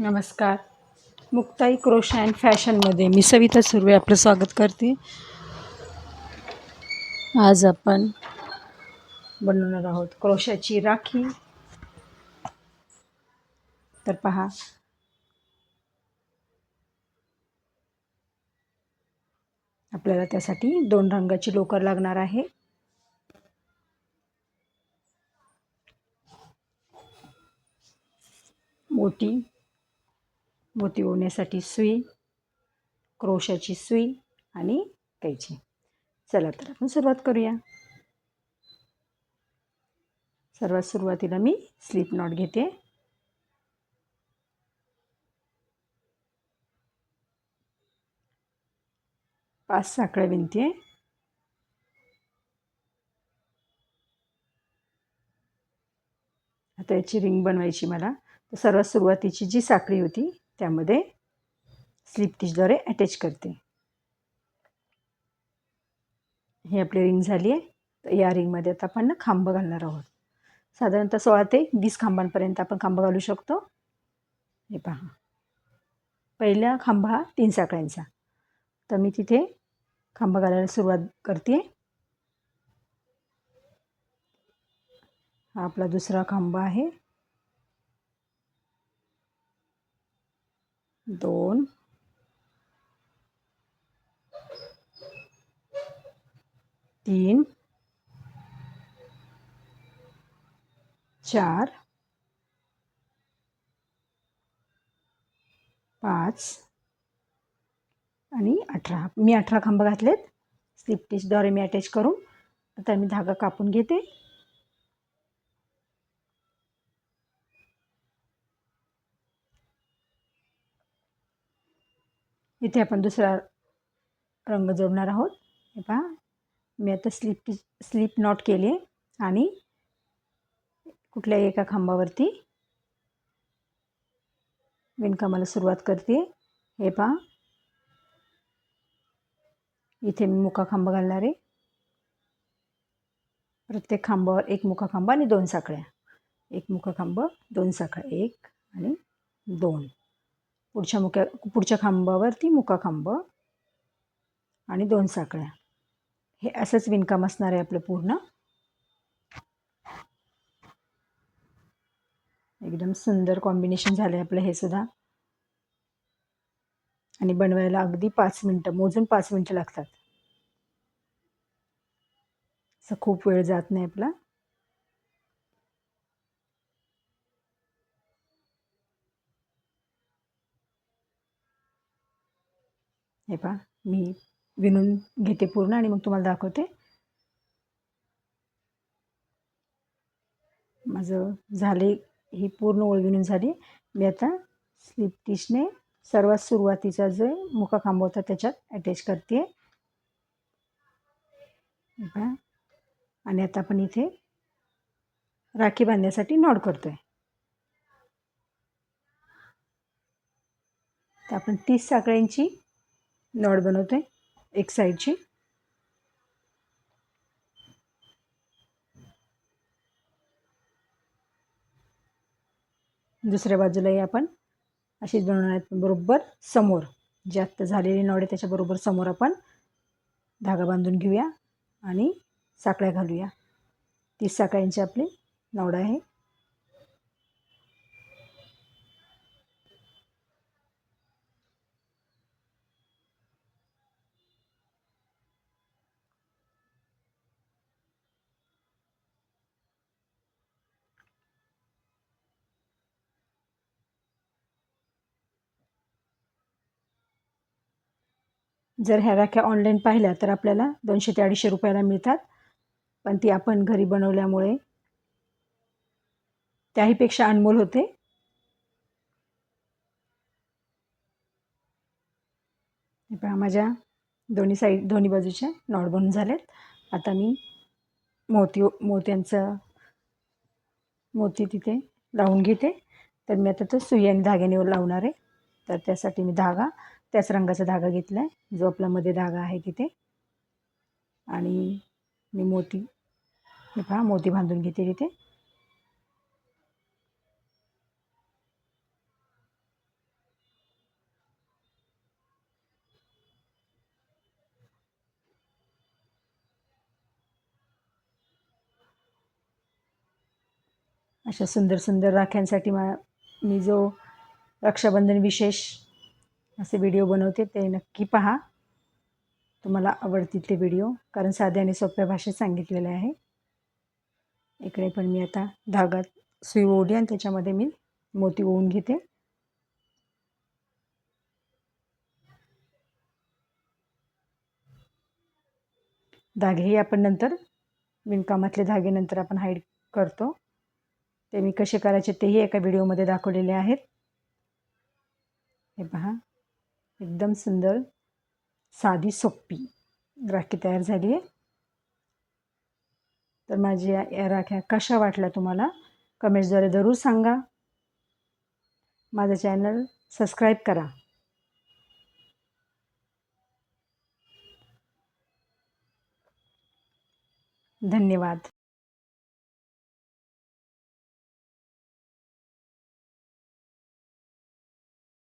नमस्कार. Muktai crochet and फॅशनमध्ये मी सविता सुर्वे आपलं स्वागत करते. आज आपण बनवणार आहोत क्रोशाची राखी. तर पहा. आपल्याला त्यासाठी दोन रंगाची लोकर लागणार आहे. मोठी मोती ओढण्यासाठी सुई क्रोशाची सुई आणि कैची. चला तर आपण सुरुवात करूया. सर्वात सुरुवातीला मी स्लिप नॉट घेते. पाच साखळ्या विणते. आता याची रिंग बनवायची मला. तर सर्वात सुरुवातीची जी साखळी होती त्यामध्ये स्लिप टिचद्वारे अटॅच करते. ही आपली रिंग झाली आहे. तर या रिंगमध्ये आता आपण ना खांब घालणार आहोत. साधारणतः सोळा ते वीस खांबांपर्यंत आपण खांब घालू शकतो. हे पहा. पहिला खांब हा तीन साखळ्यांचा. तर मी तिथे खांब घालायला सुरुवात करते. हा आपला दुसरा खांब आहे. दोन. तीन. चार. पाच. आणि अठरा. मी अठरा खांब घातलेत. स्लिप टिचद्वारे मी अटॅच करून. आता मी धागा कापून घेते. इथे आपण दुसरा रंग जोडणार आहोत. हे पहा. मी आता स्लिप स्लिप नॉट केली आणि कुठल्याही एका खांबावरती विणकामाला सुरुवात करते. हे पहा. इथे मी मुका खांब घालणार आहे. प्रत्येक खांबावर एक मुका खांब आणि दोन साखळ्या. एक मुका खांब दोन साखळ्या. एक आणि दोन. पुढच्या मुक्या पुढच्या खांबावरती मुका खांब आणि दोन साखळ्या. हे असंच विणकाम असणार आहे आपलं पूर्ण. एकदम सुंदर कॉम्बिनेशन झालं आहे आपलं हे सुद्धा. आणि बनवायला अगदी पाच मिनटं मोजून पाच मिनटं लागतात. असं खूप वेळ जात नाही आपला. हे पहा मी विणून घेते पूर्ण आणि मग तुम्हाला दाखवते. माझं झाले ही पूर्ण ओळ विणून झाली. मी आता स्लिप टिशने सर्वात सुरुवातीचा जे मुका खांब होता त्याच्यात अटॅच करते. आणि आता आपण इथे राखी बांधण्यासाठी नॉड करतोय. तर आपण तीस साखळ्यांची नॉड बनवते एक साईडची. दुसऱ्या बाजूलाही आपण अशीच बनवणार आहेत. बरोबर समोर जे आत्ता झालेली नॉड आहे त्याच्याबरोबर समोर आपण धागा बांधून घेऊया आणि साखळ्या घालूया. तीस साखळ्यांची आपली नॉड आहे. जर ह्या राख्या ऑनलाईन पाहिल्या तर आपल्याला दोनशे ते अडीचशे रुपयाला मिळतात. पण ती आपण घरी बनवल्यामुळे त्याहीपेक्षा अनमोल होते. पहा माझ्या दोन्ही साईड दोन्ही बाजूच्या नॉट बनून झालेत आता मी मोती मोत्यांचं मोती तिथे लावून घेते. तर मी आता तो सुई आणि धाग्याने लावणार आहे. तर त्यासाठी मी धागा त्याच रंगाचा धागा घेतला आहे जो आपला मध्ये धागा आहे तिथे. आणि मी मोती हे पहा मोती बांधून घेते तिथे. अशा सुंदर सुंदर राख्यांसाठी मा मी जो रक्षाबंधन विशेष असे व्हिडिओ बनवते ते नक्की पहा. तुम्हाला आवडतील ते व्हिडिओ कारण साध्या आणि सोप्या भाषेत सांगितलेले आहे. इकडे पण मी आता धागात सुई ओढली आणि त्याच्यामध्ये मी मोती ओवून घेते. धागेही आपण नंतर विणकामातले धागे नंतर आपण हाईड करतो. ते मी कसे करायचे तेही एका व्हिडिओमध्ये दाखवलेले आहेत. हे पहा. एकदम सुंदर साधी सोपी राखी तयार झाली आहे. तर माझी या राख्या कशा वाटल्या तुम्हाला कमेंट्सद्वारे जरूर सांगा. माझं चॅनल सबस्क्राईब करा. धन्यवाद.